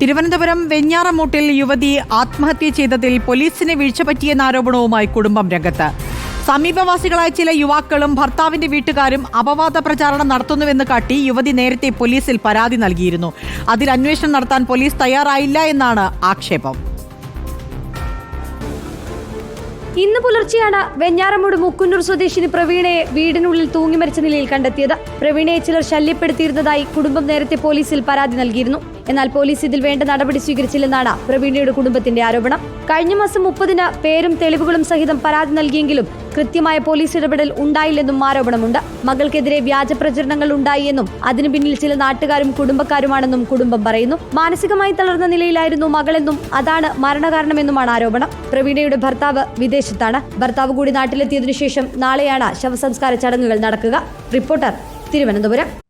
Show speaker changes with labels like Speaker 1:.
Speaker 1: തിരുവനന്തപുരം വെഞ്ഞാറമൂട്ടിൽ യുവതി ആത്മഹത്യ ചെയ്തതിൽ പോലീസിനെ വീഴ്ച പറ്റിയെന്ന ആരോപണവുമായി കുടുംബം രംഗത്ത്. സമീപവാസികളായ ചില യുവാക്കളും ഭർത്താവിന്റെ വീട്ടുകാരും അപവാദ പ്രചാരണം നടത്തുന്നുവെന്ന് കാട്ടി യുവതി നേരത്തെ പോലീസിൽ പരാതി നൽകിയിരുന്നു. അതിൽ അന്വേഷണം നടത്താൻ പോലീസ് തയ്യാറായില്ല എന്നാണ് ആക്ഷേപം.
Speaker 2: ഇന്ന് പുലർച്ചെയാണ് വെഞ്ഞാറമൂട് മുക്കുന്നൂർ സ്വദേശിനി പ്രവീണയെ വീടിനുള്ളിൽ തൂങ്ങി മരിച്ച നിലയിൽ കണ്ടെത്തിയത്. പ്രവീണയെ ചിലർ ശല്യപ്പെടുത്തിയിരുന്നതായി കുടുംബം നേരത്തെ പോലീസിൽ പരാതി നൽകിയിരുന്നു. എന്നാൽ പോലീസ് ഇതിൽ വേണ്ട നടപടി സ്വീകരിച്ചില്ലെന്നാണ് പ്രവീണയുടെ കുടുംബത്തിന്റെ ആരോപണം. കഴിഞ്ഞ മാസം മുപ്പതിന് പേരും തെളിവുകളും സഹിതം പരാതി നൽകിയെങ്കിലും കൃത്യമായ പോലീസ് ഇടപെടൽ ഉണ്ടായില്ലെന്നും ആരോപണമുണ്ട്. മകൾക്കെതിരെ വ്യാജ പ്രചരണങ്ങൾ ഉണ്ടായി എന്നും അതിനു പിന്നിൽ ചില നാട്ടുകാരും കുടുംബക്കാരുമാണെന്നും കുടുംബം പറയുന്നു. മാനസികമായി തളർന്ന നിലയിലായിരുന്നു മകളെന്നും അതാണ് മരണകാരണമെന്നുമാണ് ആരോപണം. പ്രവീണയുടെ ഭർത്താവ് വിദേശത്താണ്. ഭർത്താവ് കൂടി നാട്ടിലെത്തിയതിനു ശേഷം നാളെയാണ് ശവസംസ്കാര ചടങ്ങുകൾ നടക്കുക. റിപ്പോർട്ടർ തിരുവനന്തപുരം.